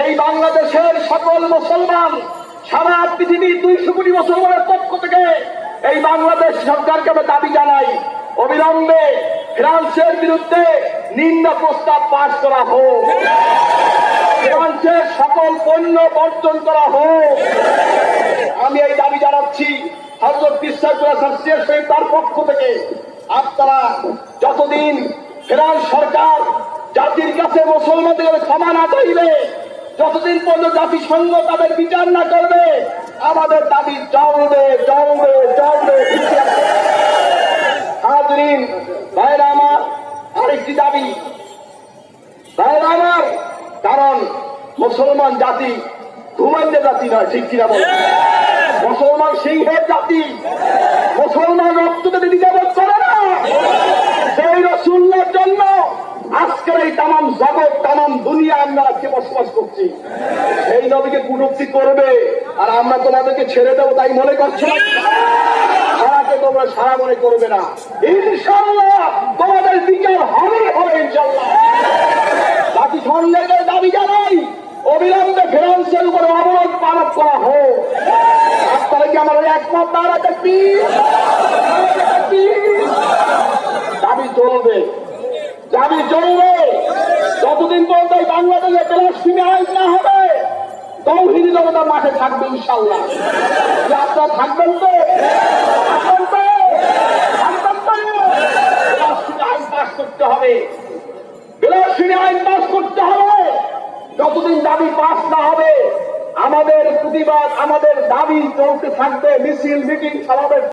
এই বাংলাদেশের সকল মুসলমান সারা পৃথিবীর দুইশো কোটি মুসলমানের পক্ষ থেকে এই বাংলাদেশ সরকারকে আমরা দাবি জানাই, অবিলম্বে ফ্রান্সের বিরুদ্ধে নিন্দা প্রস্তাব পাশ করা হোক। ফ্রান্সের সকল পণ্য বর্জন করা হোক। আমি এই দাবি জানাচ্ছি হজরত সহিত তার পক্ষ থেকে, আপনারা যতদিন ফ্রান্স সরকার জাতির কাছে মুসলমানদের ক্ষমা না চাইবে যতদিন পর্যন্ত জাতিসংঘ তাদের বিচার না করবে আমাদের দাবি চলবে চলবে চলবে হাজরিন ভাইরা আমার আরেকটি দাবি। ভাইরা আমার কারণ মুসলমান জাতি ঘুমাইতে জাতি নয় ঠিক কিনা বলে? মুসলমান সিংহের জাতি মুসলমান রক্ত যদি দুনিয়া আমরা আজকে বসবাস করছি। এই নবীকে কুটুক্তি করবে, আর আমরা তোমাদেরকে ছেড়ে দেবো, তাই মনে করছ? তোমরা সারা মনে করবে না। ইনশাল্লাহ তোমাদের হবে হবে ইনশাল্লাহ জাতিসংঘের কাছে দাবি জানাই, অবিলম্বে উপরে অবরোধ পালন করা হোক। কি একমত দাঁড়াতে দাবি চলবে। দাবি চলবে যতদিন পর্যন্ত এই বাংলাদেশে প্লাস্টিক আইন না হবে, তৌহিদি জনতা মাঠে থাকবে ইনশাল্লাহ আপনারা থাকবেন তো আমাদের প্রতিবাদ, আমাদের দাবি চলতে থাকবে, মিছিল, মিটিং, সমাবেশ।